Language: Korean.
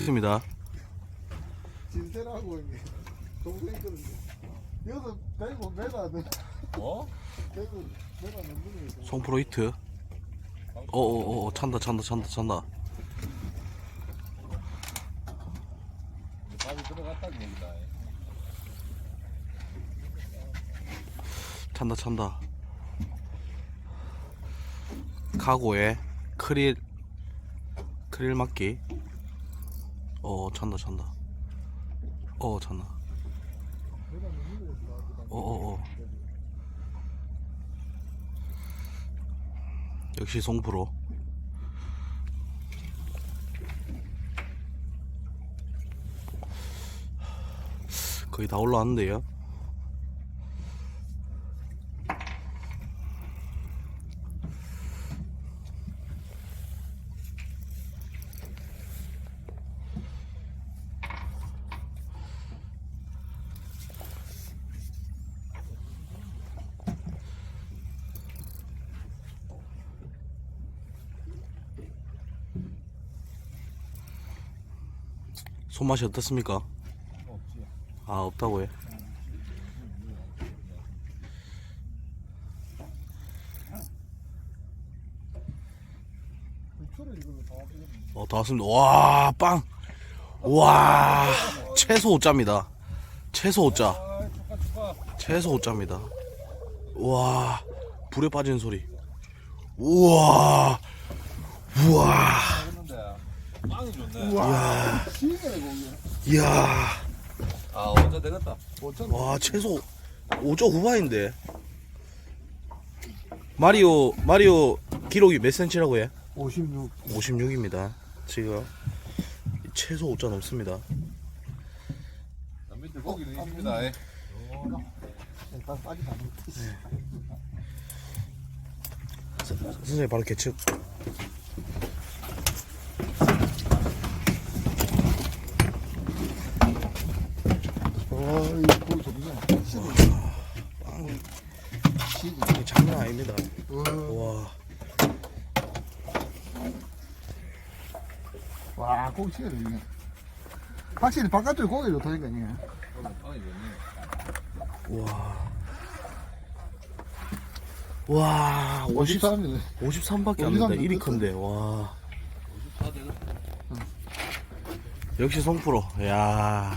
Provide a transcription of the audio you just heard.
있습니다. 진세라고 형님 동생 있거든요 여기서 대구 매가 안 돼. 어? 대구 매가 안 되는 송프로 히트. 어어어 찬다 찬다 찬다 찬다. 밥이 들어갔다고 얘기다. 찬다 찬다. 카고에 크릴 크릴 막기. 어 찬다 찬다. 어 찬다. 어어 어. 역시 송프로. 거의 다 올라왔는데요. 손맛이 어떻습니까? 아 없다고 해. 어, 다 왔습니다. 와, 빵. 와, 최소 5자입니다. 최소 5자. 아, 축하 축하. 최소 5자입니다. 와, 불에 빠지는 소리. 우와, 우와, 빵이 좋네. 이야, 시계네 거기 이야. 아 어제 되겠다. 5천 와, 최소 5조 후반인데. 마리오, 마리오 기록이 몇 센치라고 해? 56 56입니다. 지금 최소 5자 넘습니다. 밑에 고기는 있습니다. 예. 일단 싸지 다 못했어 선생님 바로 개측. 이거 좋네 시계 시계 이게 장난 아닙니다. 와, 와, 와 고기 시계 좋네 확실히 바깥쪽에 고기 좋다니까 이게. 와. 와, 50, 53이네 53밖에 안53 된다. 이리 됐어. 큰데, 와. 역시 송프로. 야